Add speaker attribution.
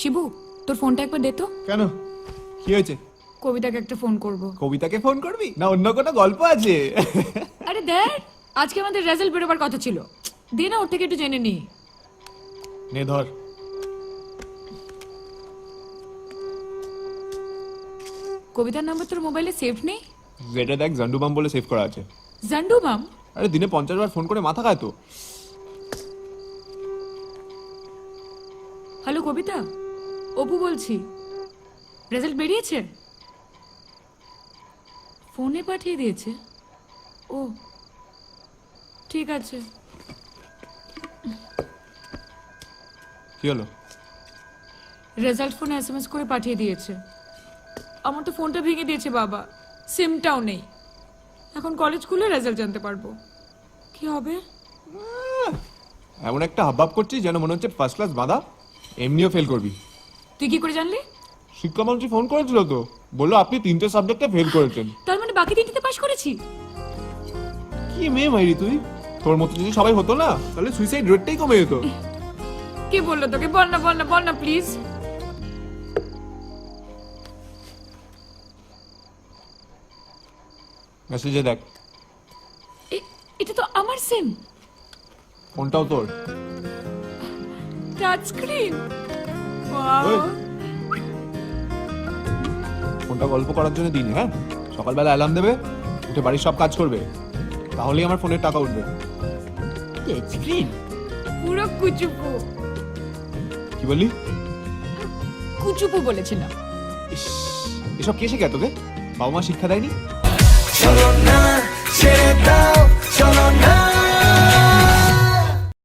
Speaker 1: শিবু তোর ফোনটা একবার দে তো।
Speaker 2: কেন? কি হয়েছে?
Speaker 1: কবিতাকে একটা ফোন করব।
Speaker 2: কবিতাকে ফোন করবি? না অন্য কোনো গল্প আছে?
Speaker 1: আরে দেখ আজকে আমাদের রেজাল্ট বেরোবার কথা ছিল। দে না ওর থেকে একটু জেনে নি।
Speaker 2: নে ধর।
Speaker 1: কবিতার নাম্বার তোর মোবাইলে সেভ নেই?
Speaker 2: যেটা দেখ জান্ডুবাম বলে সেভ করা আছে।
Speaker 1: জান্ডু মাম
Speaker 2: আরে দিনে পঞ্চাশ বার ফোন করে মাথা খায় তো।
Speaker 1: হ্যালো কবিতা? অপু বলছি রেজাল্ট বেরিয়েছে? ফোনে পাঠিয়ে দিয়েছে। ও ঠিক আছে।
Speaker 2: কি হলো?
Speaker 1: রেজাল্ট ফোনে এসএমএস করে পাঠিয়ে দিয়েছে। আমার তো ফোনটা ভেঙে দিয়েছে বাবা। সিমটাও নেই। এখন কলেজ খুলে রেজাল্ট জানতে পারব। কি হবে?
Speaker 2: এমন একটা হাবভাব করছিস যেন মনে হচ্ছে ফার্স্ট ক্লাস বাঁধা এমনিও ফেল করবি।
Speaker 1: তুই কি করে জানলি?
Speaker 2: শিক্ষামন্ত্রী ফোন করেছিল তো। বলল আপনি তিনটে সাবজেক্টে ফেল করেছেন।
Speaker 1: তার মানে বাকি তিনটিতে পাশ করেছি?
Speaker 2: কি মেয়ে মাইরি তুই? তোর মতো যদি সবাই হতো না তাহলে সুইসাইড রেটটাই কমে যেত।
Speaker 1: কে বলল তোকে? বল না বল না বল না প্লিজ
Speaker 2: মেসেজে দেখ।
Speaker 1: এটা তো আমার সিম
Speaker 2: ফোনটাও তোর।
Speaker 1: Touch screen.
Speaker 2: ফোনটা গল্প করার জন্য দিন হ্যাঁ? সকালবেলা অ্যালার্ম দেবে উঠে বাড়ির সব কাজ করবে। তাহলেই আমার ফোনের টাকা উঠবে।
Speaker 1: পুরো কুচুপু।
Speaker 2: কি বললি?
Speaker 1: কুচুপু বলেছিলাম।
Speaker 2: ইস, এসব কে শেখা তোকে? বাবা মা শিক্ষা দেয়নি?
Speaker 3: চলো না